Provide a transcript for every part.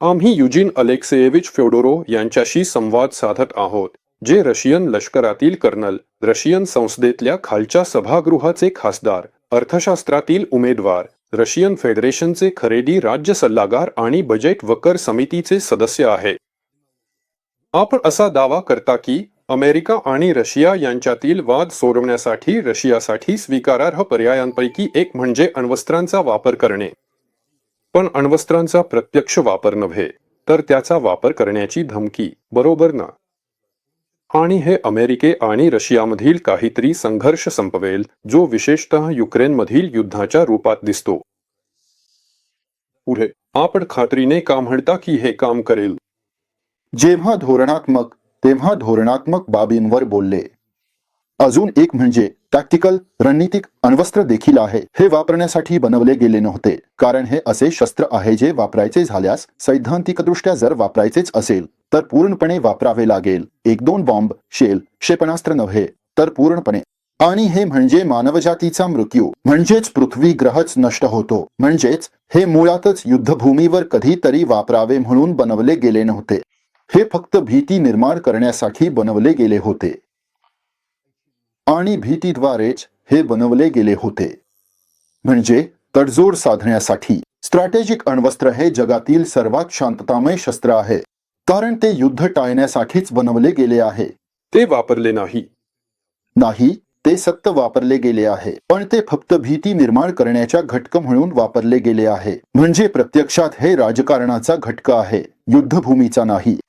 आम्ही युजिन अलेक्सेयेविच फ्योडोरो यांच्याशी संवाद साधत आहोत जे रशियन लष्करातील कर्नल रशियन संसदेतल्या खालच्या सभागृहाचे खासदार अर्थशास्त्रातील उमेदवार रशियन फेडरेशनचे खरेदी राज्य सल्लागार आणि बजेट वकर समितीचे सदस्य आहे. आपण असा दावा करता की अमेरिका आणि रशिया यांच्यातील वाद सोडवण्यासाठी रशियासाठी स्वीकारार्ह पर्यायांपैकी एक म्हणजे अण्वस्त्रांचा वापर करणे. पण अण्वस्त्रांचा प्रत्यक्ष वापर नव्हे तर त्याचा वापर करण्याची धमकी बरोबर ना? आणि हे अमेरिके आणि रशियामधील काहीतरी संघर्ष संपवेल जो विशेषतः युक्रेनमधील युद्धाच्या रूपात दिसतो. पुढे आपण खात्रीने का म्हणता की हे काम करेल? जेव्हा धोरणात्मक तेव्हा धोरणात्मक बाबींवर बोलले. अजून एक म्हणजे टॅक्टिकल रणनीतिक अण्वस्त्र देखील आहे. हे वापरण्यासाठी बनवले गेले नव्हते. कारण हे असे शस्त्र आहे जे वापरायचे झाल्यास सैद्धांतिकदृष्ट्या जर वापरायचेच असेल तर पूर्णपणे वापरावे लागेल. एक दोन बॉम्ब शेल क्षेपणास्त्र नव्हे तर पूर्णपणे. आणि हे म्हणजे मानवजातीचा मृत्यू. म्हणजेच पृथ्वी ग्रहच नष्ट होतो. म्हणजेच हे मुळातच युद्धभूमीवर कधीतरी वापरावे म्हणून बनवले गेले नव्हते. हे फक्त भीती निर्माण करण्यासाठी बनवले गेले होते. आणि भीतीद्वारेच हे बनवले गेले होते. म्हणजे तडजोड साधण्यासाठी. स्ट्रॅटेजिक अण्वस्त्र हे जगातील सर्वात शांततामय शस्त्र आहे. कारण ते युद्ध टाळण्यासाठीच बनवले गेले आहे. ते वापरले नाही. नाही ते सत्य वापरले गेले आहे. पण ते फक्त भीती निर्माण करण्याच्या घटक म्हणून वापरले गेले आहे. म्हणजे प्रत्यक्षात हे राजकारणाचा घटक आहे. युद्धभूमीचा नाही.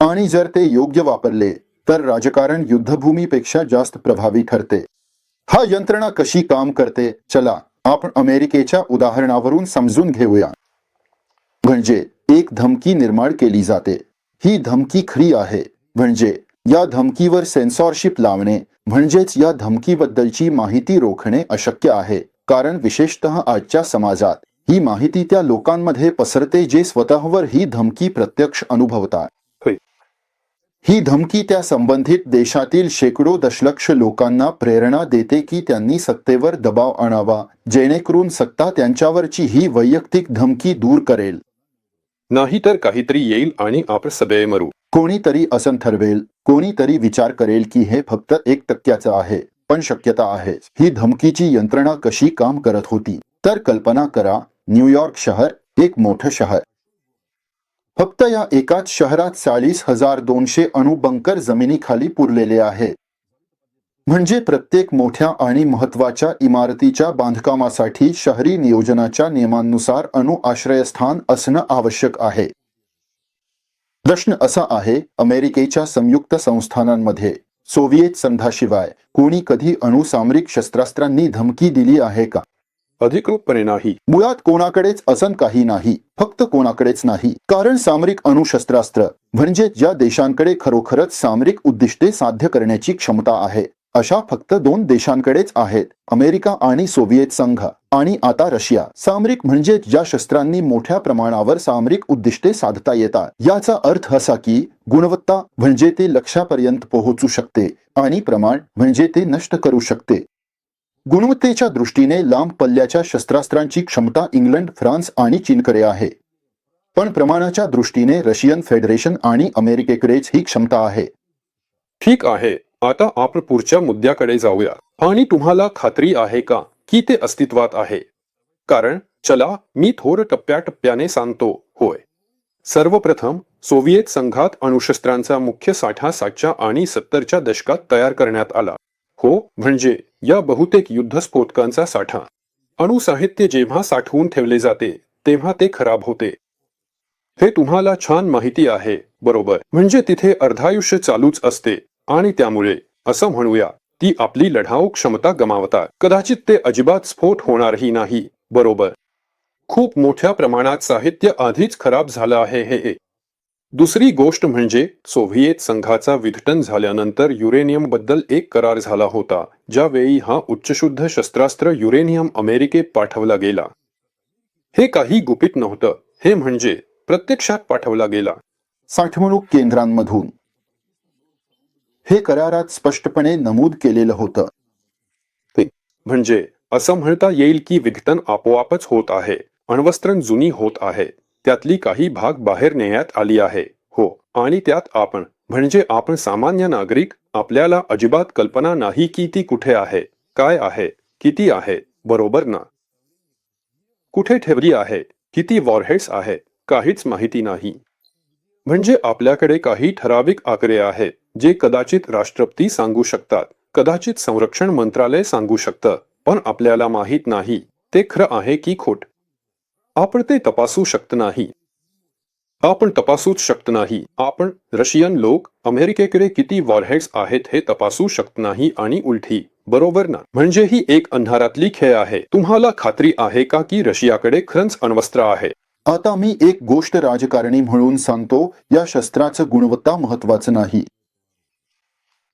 आणि जर ते योग्य वापरले तर राजकारण युद्धभूमीपेक्षा जास्त प्रभावी ठरते. हा यंत्रणा कशी काम करते? चला आपण अमेरिकेच्या उदाहरणावरून समजून घेऊया. म्हणजे एक धमकी निर्माण केली जाते. ही धमकी खरी आहे. म्हणजे या धमकीवर सेन्सॉरशिप लावणे म्हणजेच या धमकीबद्दलची माहिती रोखणे अशक्य आहे. कारण विशेषतः आजच्या समाजात ही माहिती त्या लोकांमध्ये पसरते जे स्वतःवर ही धमकी प्रत्यक्ष अनुभवतात. ही धमकी त्या संबंधित देशातील शेकडो दशलक्ष लोकांना प्रेरणा देते की त्यांनी सत्तेवर दबाव आणावा जेणेकरून सत्ता त्यांच्यावरची ही वैयक्तिक धमकी दूर करेल. नाहीतर काहीतरी येईल आणि आपण सगळे मरू. कोणीतरी असं ठरवेल कोणीतरी विचार करेल की हे फक्त एक टक्क्याचं आहे पण शक्यता आहे. ही धमकीची यंत्रणा कशी काम करत होती? तर कल्पना करा न्यूयॉर्क शहर एक मोठं शहर. या एकाच शहरात चाळीस हजार दोनशे अणुबंकर जमिनीखाली पुरलेले आहेत म्हणजे प्रत्येक मोठ्या आणि महत्त्वाच्या इमारतीच्या बांधकामासाठी शहरी नियोजनाच्या नियमांनुसार अणु आश्रयस्थान असणं आवश्यक आहे. प्रश्न असा आहे अमेरिकेच्या संयुक्त संस्थानांमध्ये सोव्हिएत संघाशिवाय कोणी कधी अणुसामरिक शस्त्रास्त्रांनी धमकी दिली आहे का? अधिकृतपणे नाही. मुळात कोणाकडेच असं काही नाही फक्त कोणाकडेच नाही. कारण सामरिक अणुशस्त्रास्त्र म्हणजे ज्या देशांकडे खरोखरच सामरिक उद्दिष्टे साध्य करण्याची क्षमता आहे अशा फक्त दोन देशांकडेच आहेत अमेरिका आणि सोव्हिएत संघ. आणि आता रशिया. सामरिक म्हणजे ज्या शस्त्रांनी मोठ्या प्रमाणावर सामरिक उद्दिष्टे साधता येतात. याचा अर्थ असा की गुणवत्ता म्हणजे ते लक्ष्यापर्यंत पोहोचू शकते आणि प्रमाण म्हणजे ते नष्ट करू शकते. गुणवत्तेच्या दृष्टीने लांब पल्ल्याच्या शस्त्रास्त्रांची क्षमता इंग्लंड फ्रान्स आणि चीनकडे आहे. पण प्रमाणाच्या दृष्टीने रशियन फेडरेशन आणि अमेरिकेकडेच ही क्षमता आहे. ठीक आहे. आता आपण पुढच्या मुद्द्याकडे जाऊया. आणि तुम्हाला खात्री आहे का की ते अस्तित्वात आहे? कारण चला मी थोर टप्प्याटप्प्याने सांगतो. होय. सर्वप्रथम सोव्हिएत संघात अणुशस्त्रांचा मुख्य साठा सातच्या आणि सत्तरच्या दशकात तयार करण्यात आला. हो म्हणजे या बहुतेक युद्धस्फोटकांचा साठा. अणुसाहित्य जेव्हा साठवून ठेवले जाते तेव्हा ते खराब होते. हे तुम्हाला छान माहिती आहे बरोबर. म्हणजे तिथे अर्धायुष्य चालूच असते. आणि त्यामुळे असं म्हणूया ती आपली लढाऊ क्षमता गमावतात कदाचित ते अजिबात स्फोट होणारही नाही बरोबर. खूप मोठ्या प्रमाणात साहित्य आधीच खराब झालं आहे हे हे. दुसरी गोष्ट म्हणजे सोव्हिएत संघाचा विघटन झाल्यानंतर युरेनियमबद्दल एक करार झाला होता ज्यावेळी हा उच्चशुद्ध शस्त्रास्त्र युरेनियम अमेरिकेत पाठवला गेला. हे काही गुपित नव्हतं हे म्हणजे प्रत्यक्षात पाठवला गेला. साठवणूक केंद्रांमधून. हे करारात स्पष्टपणे नमूद केलेलं होतं. म्हणजे असं म्हणता येईल की विघटन आपोआपच होत आहे अण्वस्त्रं जुनी होत आहे. त्यातली काही भाग बाहेर नेण्यात आली आहे. हो आणि त्यात आपण म्हणजे आपण सामान्य नागरिक आपल्याला अजिबात कल्पना नाही की ती कुठे आहे काय आहे किती आहे बरोबर ना? कुठे ठेवली आहे किती वॉरहेड्स आहे काहीच माहिती नाही. म्हणजे आपल्याकडे काही ठराविक आकडे आहेत जे कदाचित राष्ट्रपती सांगू शकतात कदाचित संरक्षण मंत्रालय सांगू शकतं पण आपल्याला माहीत नाही. ते खरं आहे की खोट? आपण ते तपासू शकत नाही. आपण तपासूच शकत नाही. आपण रशियन लोक अमेरिकेकडे किती वॉरहेड्स आहेत हे तपासू शकत नाही आणि उलटी. बरोबर ना? म्हणजे ही एक अंधारातली खेळ आहे. तुम्हाला खात्री आहे का की रशियाकडे खरंच अण्वस्त्र आहे? आता मी एक गोष्ट राजकारणी म्हणून सांगतो या शस्त्राचं गुणवत्ता महत्वाचं नाही.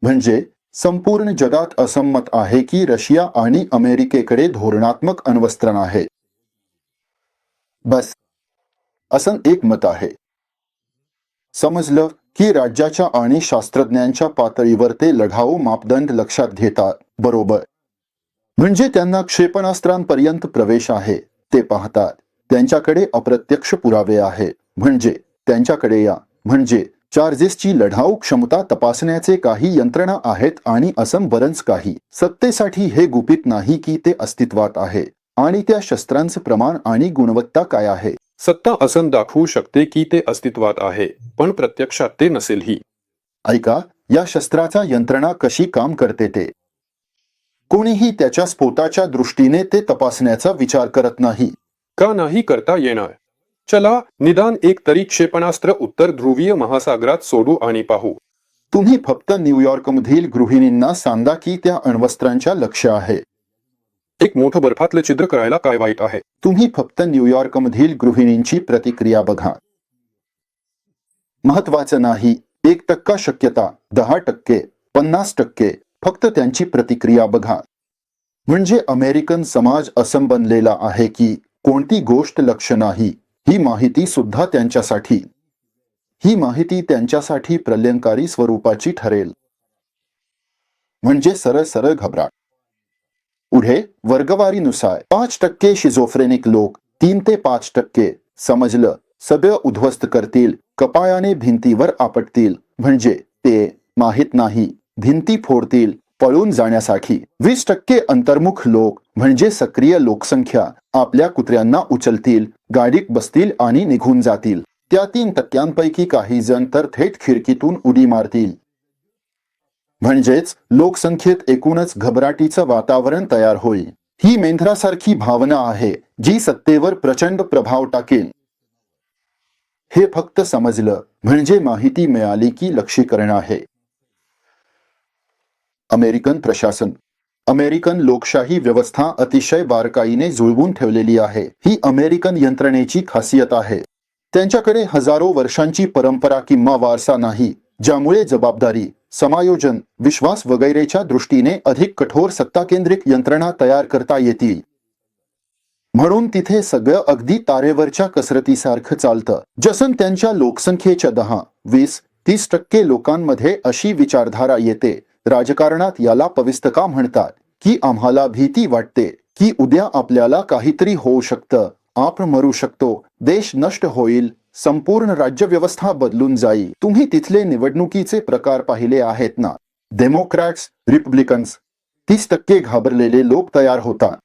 म्हणजे संपूर्ण जगात असंमत आहे की रशिया आणि अमेरिकेकडे धोरणात्मक अण्वस्त्र आहे बस. असं एक मत आहे. समजलं की राज्याच्या आणि शास्त्रज्ञांच्या पातळीवर ते लढाऊ मापदंड लक्षात घेतात बरोबर. म्हणजे त्यांना क्षेपणास्त्रांपर्यंत प्रवेश आहे ते पाहतात. त्यांच्याकडे अप्रत्यक्ष पुरावे आहे म्हणजे त्यांच्याकडे या म्हणजे चार्जेसची लढाऊ क्षमता तपासण्याचे काही यंत्रणा आहेत आणि असं बरंच काही. सत्तेसाठी हे गुपित नाही की ते अस्तित्वात आहे. आणि त्या शस्त्रांचं प्रमाण आणि गुणवत्ता काय आहे? सत्ता असं दाखवू शकते की ते अस्तित्वात आहे पण प्रत्यक्षात ते नसेलही. ऐका या शस्त्राचा यंत्रणा कशी काम करते ते? कोणीही त्याच्या स्फोटाच्या दृष्टीने ते तपासण्याचा विचार करत नाही. का नाही करता येणार? चला निदान एक तरी क्षेपणास्त्र उत्तर ध्रुवीय महासागरात सोडू आणि पाहू. तुम्ही फक्त न्यूयॉर्कमधील गृहिणींना सांगा की त्या अण्वस्त्रांच्या लक्ष आहे. एक मोठं बर्फातलं छिद्र करायला काय वाईट आहे? तुम्ही फक्त न्यूयॉर्कमधील गृहिणींची प्रतिक्रिया बघा. महत्वाचं नाही. एक टक्का शक्यता दहा टक्के पन्नास टक्के फक्त त्यांची प्रतिक्रिया बघा. म्हणजे अमेरिकन समाज असं बनलेला आहे की कोणती गोष्ट लक्ष नाही ही माहिती सुद्धा त्यांच्यासाठी. ही माहिती त्यांच्यासाठी प्रलयंकारी स्वरूपाची ठरेल. म्हणजे सरळ सरळ घबराट पुढे वर्गवारीनुसार पाच टक्के शिझोफ्रेनिक लोक तीन ते पाच टक्के समजलं. सगळं उद्ध्वस्त करतील कपायाने भिंतीवर आपटतील. म्हणजे ते माहीत नाही भिंती फोडतील पळून जाण्यासाठी. वीस टक्के अंतर्मुख लोक म्हणजे सक्रिय लोकसंख्या आपल्या कुत्र्यांना उचलतील गाडीत बसतील आणि निघून जातील. त्या तीन टक्क्यांपैकी काही जण तर थेट खिडकीतून उडी मारतील. म्हणजेच लोकसंख्येत एकूणच घबराटीचं वातावरण तयार होईल. ही मेंढरासारखी भावना आहे जी सत्तेवर प्रचंड प्रभाव टाकेल. हे फक्त समजलं म्हणजे माहिती मिळाली की लक्षीकरण आहे. अमेरिकन प्रशासन. अमेरिकन लोकशाही व्यवस्था अतिशय बारकाईने जुळवून ठेवलेली आहे. ही अमेरिकन यंत्रणेची खासियत आहे. त्यांच्याकडे हजारो वर्षांची परंपरा किंवा वारसा नाही ज्यामुळे जबाबदारी समायोजन विश्वास वगैरेच्या दृष्टीने अधिक कठोर सत्ताकेंद्रिक यंत्रणा तयार करता येतील. म्हणून तिथे सगळं अगदी तारेवरच्या कसरतीसारखं चालतं. जसं त्यांच्या लोकसंख्येच्या दहा वीस तीस टक्के लोकांमध्ये अशी विचारधारा येते. राजकारणात याला पविस्तका म्हणतात? की आम्हाला भीती वाटते? की उद्या आपल्याला काहीतरी होऊ शकतं? आपण मरू शकतो. देश नष्ट होईल. संपूर्ण राज्यव्यवस्था बदलून जाईल तुम्ही तिथले निवडणुकीचे प्रकार पाहिले आहेत ना? डेमोक्रॅट्स रिपब्लिकन्स तीस टक्के घाबरलेले लोक तयार होतात.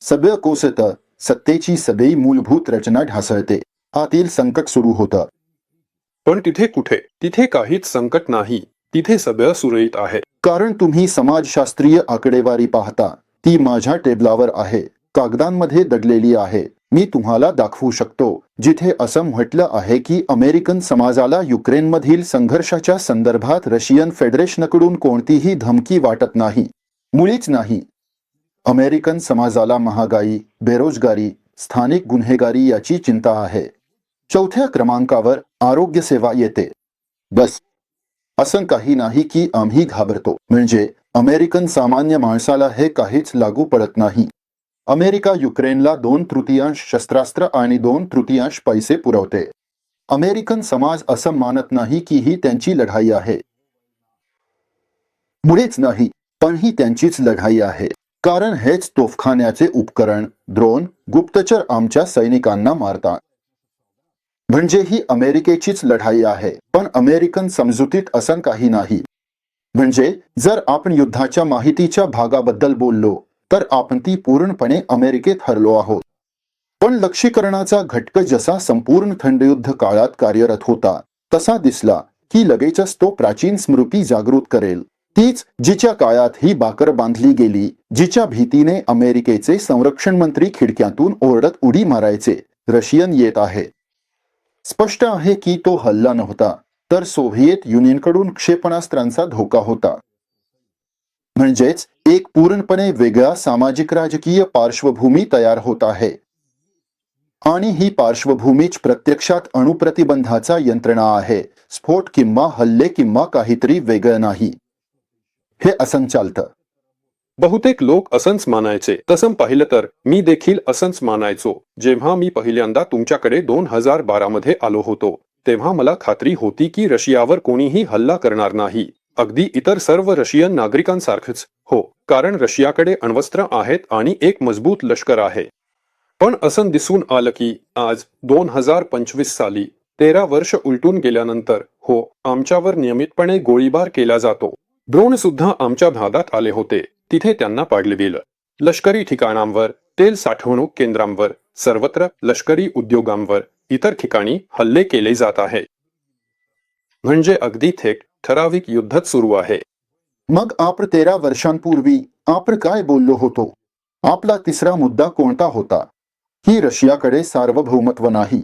सगळं कोसतं सत्तेची सगळी मूलभूत रचना ढासळते. आतील संकट सुरू होतं. पण तिथे कुठे? तिथे काहीच संकट नाही. तिथे सगळं सुरळीत आहे. कारण तुम्ही समाजशास्त्रीय आकडेवारी पाहता. ती माझ्या टेबलावर आहे. कागदांमध्ये दडलेली आहे. मी तुम्हाला दाखवू शकतो जिथे असं म्हटलं आहे की अमेरिकन समाजाला युक्रेनमधील संघर्षाच्या संदर्भात रशियन फेडरेशनकडून कोणतीही धमकी वाटत नाही. मुळीच नाही. अमेरिकन समाजाला महागाई बेरोजगारी स्थानिक गुन्हेगारी याची चिंता आहे. चौथ्या क्रमांकावर आरोग्य सेवा येते. बस. असं काही नाही की आम्ही घाबरतो. म्हणजे अमेरिकन सामान्य माणसाला हे काहीच लागू पडत नाही. अमेरिका युक्रेनला दोन तृतीयांश शस्त्रास्त्र आणि दोन तृतीयांश पैसे पुरवते. अमेरिकन समाज असं मानत नाही की ही त्यांची लढाई आहे. मुळेच नाही पण ही त्यांचीच लढाई आहे. कारण हेच तोफखान्याचे उपकरण द्रोण गुप्तचर आमच्या सैनिकांना मारतात. म्हणजे ही अमेरिकेचीच लढाई आहे पण अमेरिकन समजुतीत असं काही नाही. म्हणजे जर आपण युद्धाच्या माहितीच्या भागाबद्दल बोललो तर आपण ती पूर्णपणे अमेरिकेत हरलो आहोत. पण लक्षीकरणाचा घटक जसा संपूर्ण थंडयुद्ध काळात कार्यरत होता तसा दिसला की लगेचच तो प्राचीन स्मृती जागृत करेल. तीच जिच्या काळात ही बाकर बांधली गेली जिच्या भीतीने अमेरिकेचे संरक्षण मंत्री खिडक्यातून ओरडत उडी मारायचे रशियन येत आहे. स्पष्ट आहे की तो हल्ला नव्हता तर सोव्हिएत युनियनकडून क्षेपणास्त्रांचा धोका होता. म्हणजेच एक पूर्णपणे वेगळा सामाजिक राजकीय पार्श्वभूमी तयार होत आहे आणि ही पार्श्वभूमीच प्रत्यक्षात अणुप्रतिबंधाचा यंत्रणा आहे. स्फोट किंवा हल्ले किंवा काहीतरी वेगळं नाही. हे असं चालतं बहुतेक लोक असंच मानायचे. तसं पाहिलं तर मी देखील असंच मानायचो. जेव्हा मी पहिल्यांदा तुमच्याकडे दोन हजार बारा मध्ये आलो होतो तेव्हा मला खात्री होती की रशियावर कोणीही हल्ला करणार नाही. अगदी इतर सर्व रशियन नागरिकांसारखंच. हो कारण रशियाकडे अण्वस्त्र आहेत आणि एक मजबूत लष्कर आहे. पण असं दिसून आलं की आज दोन हजार पंचवीस साली तेरा वर्ष उलटून गेल्यानंतर हो आमच्यावर नियमितपणे गोळीबार केला जातो. ड्रोन सुद्धा आमच्या भागात आले होते. तिथे त्यांना पाडले गेलं. लष्करी ठिकाणांवर तेल साठवणूक केंद्रांवर सर्वत्र लष्करी उद्योगांवर इतर ठिकाणी हल्ले केले जात आहे. म्हणजे अगदी थेट ठराविक युद्धच सुरू आहे. मग आपण तेरा वर्षांपूर्वी आपण काय बोललो होतो? आपला तिसरा मुद्दा कोणता होता? की रशियाकडे सार्वभौमत्व नाही.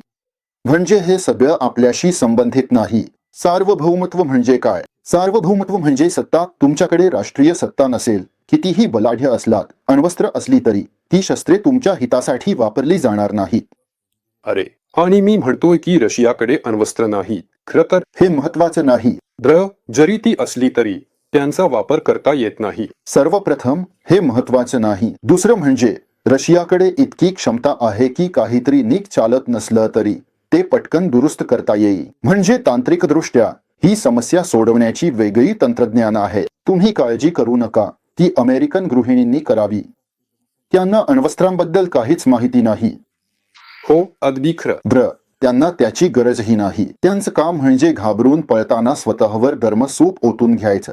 म्हणजे हे सगळं आपल्याशी संबंधित नाही. सार्वभौमत्व म्हणजे काय? सार्वभौमत्व म्हणजे सत्ता तुमच्याकडे राष्ट्रीय सत्ता नसेल कितीही बलाढ्य असलात अण्वस्त्र असली तरी ती शस्त्रे तुमच्या हितासाठी वापरली जाणार नाहीत. अरे आणि मी म्हणतोय की रशियाकडे अण्वस्त्र नाही. खरं तर हे महत्वाचं नाही. द्र जरी ती असली तरी त्यांचा वापर करता येत नाही. सर्वप्रथम हे महत्वाचं नाही. दुसरं म्हणजे रशियाकडे इतकी क्षमता आहे की काहीतरी नीट चालत नसलं तरी ते पटकन दुरुस्त करता येईल. म्हणजे तांत्रिकदृष्ट्या ही समस्या सोडवण्याची वेगळी तंत्रज्ञान आहे. तुम्ही काळजी करू नका. ती अमेरिकन गृहिणींनी करावी. त्यांना अण्वस्त्रांबद्दल काहीच माहिती नाही. हो अगदी खरं. त्यांना त्याची गरजही नाही. त्यांचं काम म्हणजे घाबरून पळताना स्वतःवर धर्मसूप ओतून घ्यायचं.